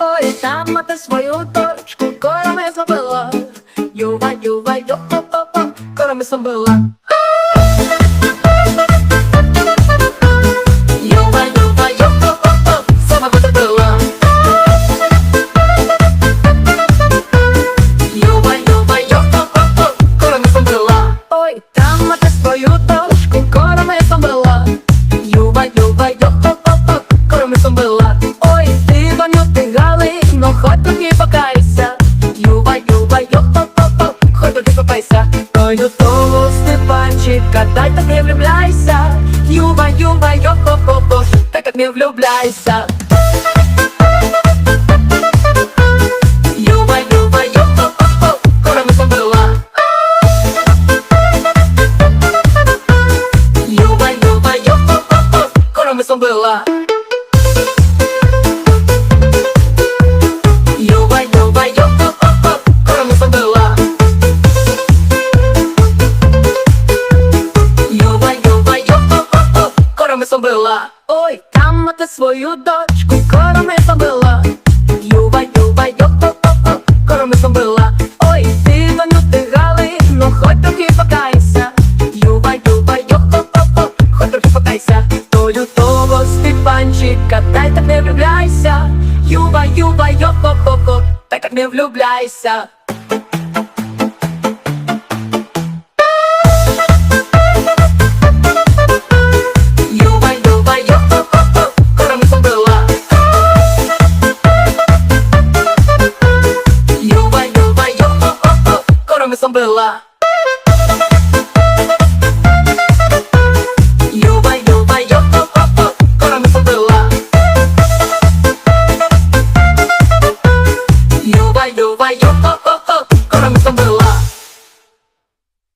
Ой, там мати свою дочку, корами забила. Юва, юва, йо-па-па-па, корами забила. Юва, Мати свою дочку, корами забила. Юва, юва, йо-па-па-па, корами забила. Ой, ти воню, ти галино, хоть трохи покайся. Юва, юва, йо-па-па-па, хоть трохи покайся. Ой, того Степанчика, дай так не влюбляйся. Юва, юва, йо-па-па-па, так как не влюбляйся. Корами забила. Юва, юва, йо-па-па-па, корами забила. Юва, юва, йо-па-па-па, корами забила. Ой, там мати свою дочку, корами забила. Юва, юва, йо-па-па-па, корами забила. Ой, ти ваню, ти галино, хоть трохи покайся. Юва, юва, йо-па-па-па, хоть трохи покайся. До лютого Степанчика, дай так не влюбляйся. Юва, юва, йо-па-па-па, дай так не влюбляйся. Юва, ดูไว้ยกโอ๊ะโอ๊ะโอ๊ะกำลังสมบูร